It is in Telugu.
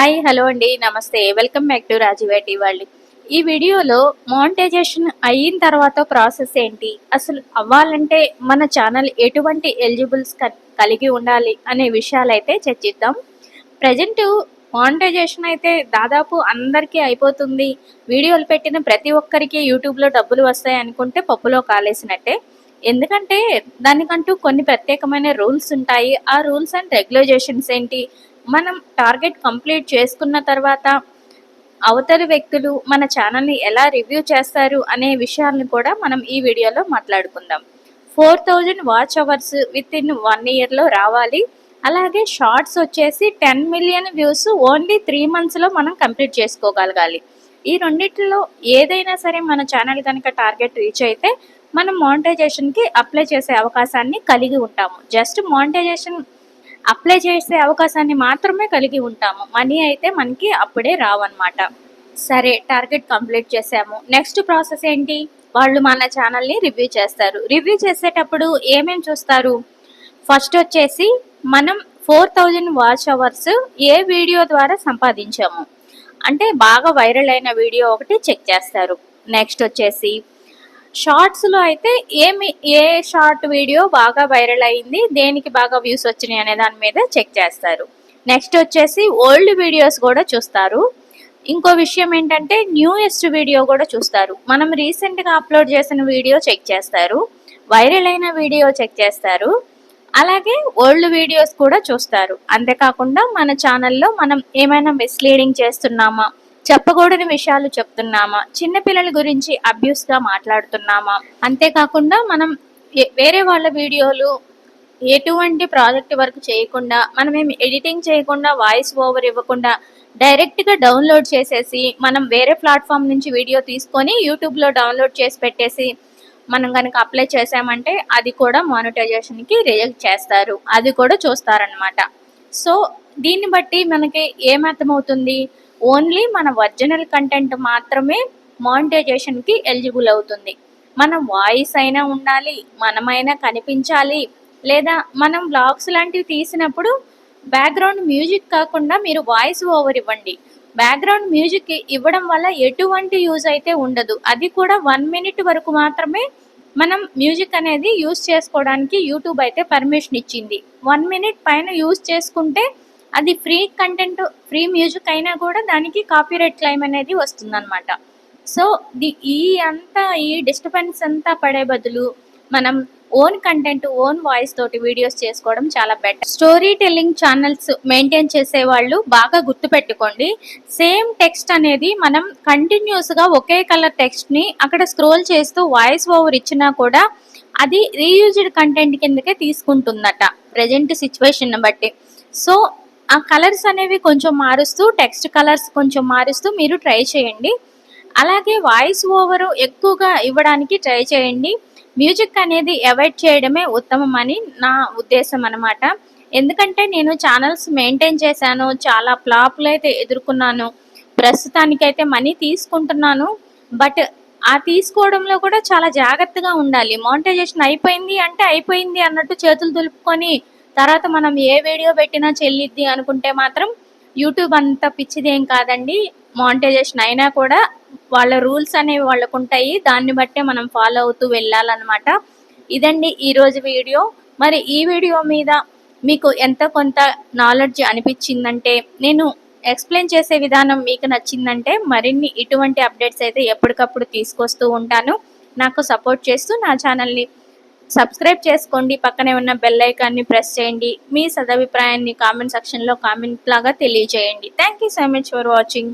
హాయ్ హలో అండి. నమస్తే. వెల్కమ్ బ్యాక్ టు రాజీవేటి వాళ్ళు. ఈ వీడియోలో మానిటైజేషన్ అయిన తర్వాత ప్రాసెస్ ఏంటి? అసలు అవ్వాలంటే మన ఛానల్ ఎటువంటి ఎలిజిబుల్స్ కలిగి ఉండాలి అనే విషయాలు అయితే చర్చిద్దాం. ప్రజెంట్ మానిటైజేషన్ అయితే దాదాపు అందరికీ అయిపోతుంది. వీడియోలు పెట్టిన ప్రతి ఒక్కరికి యూట్యూబ్లో డబ్బులు వస్తాయి అనుకుంటే పప్పులో కాలేసినట్టే. ఎందుకంటే దానికంటూ కొన్ని ప్రత్యేకమైన రూల్స్ ఉంటాయి. ఆ రూల్స్ అండ్ రెగ్యులేషన్స్ ఏంటి? మనం టార్గెట్ కంప్లీట్ చేసుకున్న తర్వాత అవతలి వ్యక్తులు మన ఛానల్ని ఎలా రివ్యూ చేస్తారు అనే విషయాలను కూడా మనం ఈ వీడియోలో మాట్లాడుకుందాం. Four thousand watch hours within one ఇయర్లో రావాలి. అలాగే షార్ట్స్ వచ్చేసి ten million views only three మంత్స్లో మనం కంప్లీట్ చేసుకోగలగాలి. ఈ రెండిట్లో ఏదైనా సరే మన ఛానల్ కనుక టార్గెట్ రీచ్ అయితే మనం మానిటైజేషన్కి అప్లై చేసే అవకాశాన్ని కలిగి ఉంటాము. జస్ట్ మానిటైజేషన్ అప్లై చేసే అవకాశాన్ని మాత్రమే కలిగి ఉంటాము. మనీ అయితే మనకి అప్పుడే రావన్నమాట. సరే టార్గెట్ కంప్లీట్ చేసాము. నెక్స్ట్ ప్రాసెస్ ఏంటి? వాళ్ళు మన ఛానల్ని రివ్యూ చేస్తారు. రివ్యూ చేసేటప్పుడు ఏమేమి చూస్తారు? ఫస్ట్ వచ్చేసి మనం ఫోర్ థౌజండ్ వాచ్ అవర్స్ ఏ వీడియో ద్వారా సంపాదించాము? అంటే బాగా వైరల్ అయిన వీడియో ఒకటి చెక్ చేస్తారు. నెక్స్ట్ వచ్చేసి షార్ట్స్లో అయితే ఏమి ఏ షార్ట్ వీడియో బాగా వైరల్ అయింది దేనికి బాగా వ్యూస్ వచ్చినాయి అనే దాని మీద చెక్ చేస్తారు. నెక్స్ట్ వచ్చేసి ఓల్డ్ వీడియోస్ కూడా చూస్తారు. ఇంకో విషయం ఏంటంటే న్యూయెస్ట్ వీడియో కూడా చూస్తారు. మనం రీసెంట్గా అప్లోడ్ చేసిన వీడియో చెక్ చేస్తారు. వైరల్ అయిన వీడియో చెక్ చేస్తారు. అలాగే ఓల్డ్ వీడియోస్ కూడా చూస్తారు. అంతేకాకుండా మన ఛానల్లో మనం ఏమైనా మిస్లీడింగ్ చేస్తున్నామా చెప్పకూడని విషయాలు చెప్తున్నామా? చిన్నపిల్లల గురించి అబ్యూస్గా మాట్లాడుతున్నామా? అంతేకాకుండా మనం వేరే వాళ్ళ వీడియోలు ఎటువంటి ప్రాజెక్ట్ వర్క్ చేయకుండా మనం ఏమి ఎడిటింగ్ చేయకుండా వాయిస్ ఓవర్ ఇవ్వకుండా డైరెక్ట్గా డౌన్లోడ్ చేసేసి మనం వేరే ప్లాట్ఫామ్ నుంచి వీడియో తీసుకొని యూట్యూబ్లో డౌన్లోడ్ చేసి పెట్టేసి మనం కనుక అప్లై చేసామంటే అది కూడా మానిటైజేషన్కి రిజెక్ట్ చేస్తారు. అది కూడా చూస్తారనమాట సో దీన్ని బట్టి మనకి ఏమర్థమవుతుంది ఓన్లీ మన ఒరిజినల్ కంటెంట్ మాత్రమే మానిటైజేషన్కి ఎలిజిబుల్ అవుతుంది. మన వాయిస్ అయినా ఉండాలి మనమైనా కనిపించాలి లేదా మనం బ్లాగ్స్ లాంటివి తీసినప్పుడు బ్యాక్గ్రౌండ్ మ్యూజిక్ కాకుండా మీరు వాయిస్ ఓవర్ ఇవ్వండి. బ్యాక్గ్రౌండ్ మ్యూజిక్ ఇవ్వడం వల్ల ఎటువంటి యూజ్ అయితే ఉండదు. అది కూడా వన్ మినిట్ వరకు మాత్రమే మనం మ్యూజిక్ అనేది యూజ్ చేసుకోవడానికి యూట్యూబ్ అయితే పర్మిషన్ ఇచ్చింది. వన్ మినిట్ పైన యూజ్ చేసుకుంటే అది ఫ్రీ కంటెంట్ ఫ్రీ మ్యూజిక్ అయినా కూడా దానికి కాపీరైట్ క్లైమ్ అనేది వస్తుందన్నమాట. సో ది ఈ అంతా ఈ డిస్టర్బెన్స్ అంతా పడే బదులు మనం ఓన్ కంటెంట్ ఓన్ వాయిస్ తోటి వీడియోస్ చేసుకోవడం చాలా better story telling channels maintain చేసే వాళ్ళు బాగా గుర్తుపెట్టుకోండి. సేమ్ టెక్స్ట్ అనేది మనం కంటిన్యూస్గా ఒకే కలర్ టెక్స్ట్ని అక్కడ స్క్రోల్ చేస్తూ వాయిస్ ఓవర్ ఇచ్చినా కూడా అది రీయూజ్డ్ కంటెంట్ కిందకే తీసుకుంటుందట ప్రజెంట్ సిచ్యువేషన్ బట్టి. సో ఆ కలర్స్ అనేవి కొంచెం మారుస్తూ టెక్స్ట్ కలర్స్ కొంచెం మారుస్తూ మీరు ట్రై చేయండి. అలాగే వాయిస్ ఓవర్ ఎక్కువగా ఇవ్వడానికి ట్రై చేయండి. మ్యూజిక్ అనేది అవాయిడ్ చేయడమే ఉత్తమం అని నా ఉద్దేశం అనమాట ఎందుకంటే నేను ఛానల్స్ మెయింటైన్ చేశాను చాలా ఫ్లాప్లు అయితే ఎదుర్కొన్నాను. ప్రస్తుతానికైతే మనీ తీసుకుంటున్నాను. బట్ ఆ తీసుకోవడంలో కూడా చాలా జాగ్రత్తగా ఉండాలి. మానిటైజేషన్ అయిపోయింది అంటే అయిపోయింది అన్నట్టు చేతులు దులుపుకొని తర్వాత మనం ఏ వీడియో పెట్టినా చెల్లిద్ది అనుకుంటే మాత్రం యూట్యూబ్ అంత పిచ్చిదేం కాదండి. మానిటైజేషన్ అయినా కూడా వాళ్ళ రూల్స్ అనేవి వాళ్ళకు ఉంటాయి దాన్ని బట్టే మనం ఫాలో అవుతూ వెళ్ళాలన్నమాట. ఇదండి ఈరోజు వీడియో. మరి ఈ వీడియో మీద మీకు ఎంత కొంత నాలెడ్జ్ అనిపించిందంటే నేను ఎక్స్ప్లెయిన్ చేసే విధానం మీకు నచ్చిందంటే మరిన్ని ఇటువంటి అప్డేట్స్ అయితే ఎప్పటికప్పుడు తీసుకొస్తూ ఉంటాను. నాకు సపోర్ట్ చేస్తూ నా ఛానల్ని సబ్స్క్రైబ్ చేసుకోండి పక్కనే ఉన్న బెల్ ఐకాన్ని ప్రెస్ చేయండి. మీ సదభిప్రాయాన్ని కామెంట్ సెక్షన్లో కామెంట్ లాగా తెలియజేయండి. Thank you so much for watching